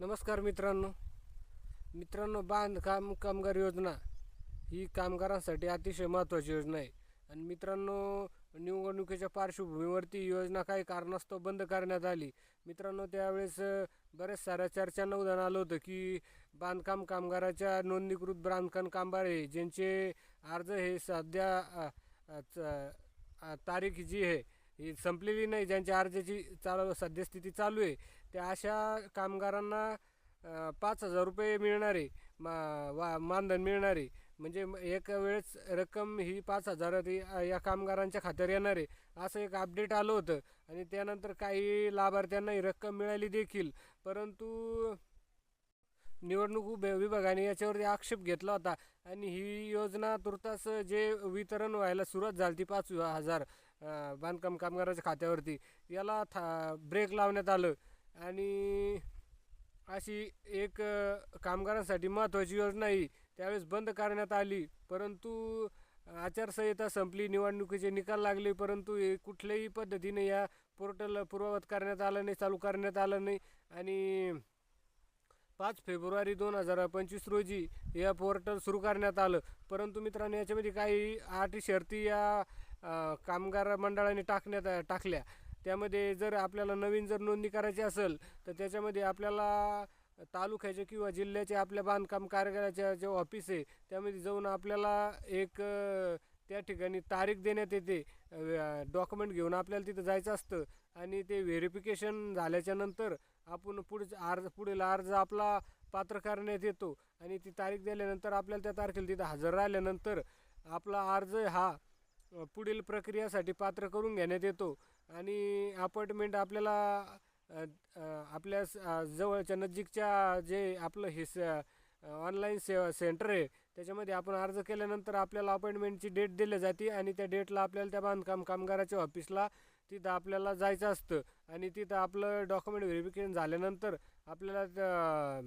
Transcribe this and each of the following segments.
नमस्कार मित्रांनो. मित्रांनो बांधकाम कामगार योजना ही कामगारांसाठी अतिशय महत्त्वाची योजना आहे. आणि मित्रांनो निवडणुकीच्या पार्श्वभूमीवरती योजना काही कारणास्तव बंद करण्यात आली. मित्रांनो त्यावेळेस बऱ्याच साऱ्या चर्चांना उदाहरण आलं होतं की बांधकाम कामगाराच्या नोंदणीकृत बांधकाम कामगार आहे ज्यांचे अर्ज हे सध्या च- तारीख जी आहे ही संपलेली नाही. ज्यांच्या अर्जाची चालू सद्यस्थिती चालू आहे. त्या अशा कामगारांना पाच हजार रुपये मिळणारे मा वा मानधन मिळणारे. म्हणजे एक वेळेस रक्कम ही पाच हजार या कामगारांच्या खात्यावर येणार. आहे असं एक अपडेट आलं होतं. आणि त्यानंतर काही लाभार्थ्यांना ही रक्कम मिळाली देखील. परंतु निवडणूक उभे विभागाने याच्यावरती आक्षेप घेतला होता. आणि ही योजना तुर्तास जे वितरण व्हायला सुरुवात झाली ती पाच हजार बांधकाम कामगाराच्या खात्यावरती याला था ब्रेक लावण्यात आलं. आणि अशी एक कामगारांसाठी महत्त्वाची योजना ही त्यावेळेस बंद करण्यात आली. परंतु आचारसंहिता संपली निवडणुकीचे निकाल लागले परंतु हे कुठल्याही पद्धतीने या पोर्टल पूर्ववत करण्यात आलं नाही चालू करण्यात आलं नाही. आणि पाच फेब्रुवारी दोन हजार पंचवीस रोजी या पोर्टल सुरू करण्यात आलं. परंतु मित्रांनो याच्यामध्ये काही आठ शर्ती या कामगार मंडळाने टाकण्यात टाकल्या. त्यामध्ये जर आपल्याला नवीन जर नोंदणी करायची असेल तर त्याच्यामध्ये आपल्याला तालुक्याचे किंवा जिल्ह्याचे आपल्या बांधकाम कार्यालयाच्या जे ऑफिस आहे त्यामध्ये जाऊन आपल्याला एक त्या ठिकाणी तारीख देण्यात येते. डॉक्युमेंट घेऊन आपल्याला तिथं जायचं असतं आणि ते व्हेरिफिकेशन झाल्याच्यानंतर आपण पुढे अर्ज पुढील अर्ज आपला पात्र करण्यात येतो आणि ती तारीख दिल्यानंतर आपल्याला त्या तारखेला तिथं हजर राहिल्यानंतर आपला अर्ज हा पुढील प्रक्रियासाठी पात्र करून घेण्यात येतो. आणि अपॉइंटमेंट आपल्याला आपल्या जवळच्या नजीकच्या जे आपलं हे ऑनलाईन से सेंटर आहे त्याच्यामध्ये आपण अर्ज केल्यानंतर आपल्याला अपॉइंटमेंटची डेट दिली जाते आणि त्या डेटला आपल्याला त्या बांधकाम कामगाराच्या ऑफिसला तिथं आपल्याला जायचं असतं. आणि तिथं आपलं डॉक्युमेंट व्हेरिफिकेशन झाल्यानंतर आपल्याला त्या-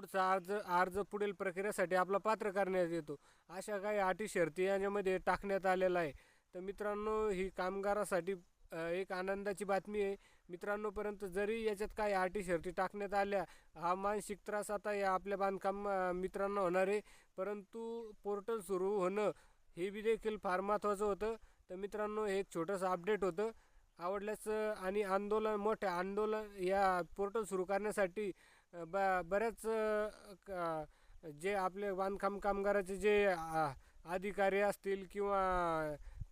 पुढचा अर्ज अर्ज पुढील प्रक्रियेसाठी आपला पात्र करण्यात येतो. अशा काही अटी शर्ती याच्यामध्ये टाकण्यात आलेला आहे तर मित्रांनो ही कामगारासाठी एक आनंदाची बातमी आहे. मित्रांनोपर्यंत जरी याच्यात काही अटी शर्ती टाकण्यात आल्या हा मानसिक त्रास आता या आपल्या बांधकाम मित्रांना होणार आहे. परंतु पोर्टल सुरू होणं हे बी देखील फार महत्त्वाचं होतं. तर मित्रांनो हे एक छोटंसं अपडेट होतं. आवडल्याचं आणि आंदोलन मोठ्या आंदोलन या पोर्टल सुरू करण्यासाठी ब बऱ्याच क- जे आपले बांधकाम कामगाराचे जे अधिकारी असतील किंवा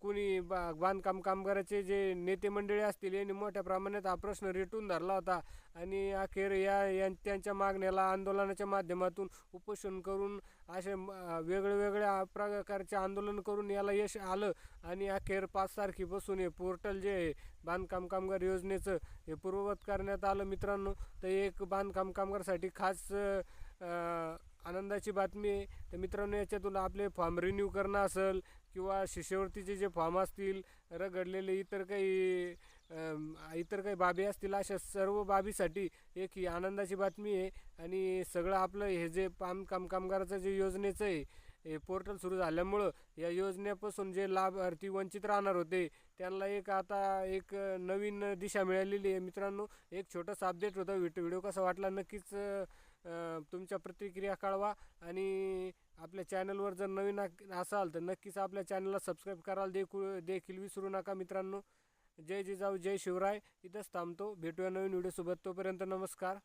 कुणी बा बांधकाम कामगाराचे जे नेते मंडळी असतील यांनी मोठ्या प्रमाणात हा प्रश्न रेटून धरला होता. आणि अखेर या यां- त्यांच्या मागण्याला आंदोलनाच्या माध्यमातून उपोषण करून असे म- वेगळ्या प्रकारचे आंदोलन करून याला यश आलं. आणि अखेर पाच तारखेपासून हे पोर्टल जे आहे बांधकाम कामगार योजनेचं हे पूर्ववत करण्यात आलं मित्रांनो. तर एक बांधकाम कामगारसाठी खास आनंदाची बातमी आहे. तर मित्रांनो याच्यातून आपले फॉर्म रिन्यू करणं असेल किंवा शिष्यवृत्तीचे जे फॉर्म असतील रगडलेले इतर काही इतर काही बाबी असतील अशा सर्व बाबीसाठी एक ही आनंदाची बातमी आहे. आणि सगळं आपलं हे जे पाम काम कामगाराचं जे योजनेचं आहे हे पोर्टल सुरू झाल्यामुळं या योजनेपासून जे लाभार्थी वंचित राहणार होते त्यांना एक आता एक नवीन दिशा मिळालेली आहे. मित्रांनो एक छोटासा अपडेट होता. व्हिडिओ व्हिडिओ कसा वाटला? नक्कीच तुमच्या प्रतिक्रिया कळवा आणि आपल्या चॅनलवर जर नवीन असाल तर नक्कीच आपल्या चॅनलला सबस्क्राईब करायला देखू देखील विसरू नका मित्रांनो. जय जिजाऊ जय शिवराय. इथंच थांबतो. भेटूया नवीन व्हिडिओसोबत. तोपर्यंत नमस्कार.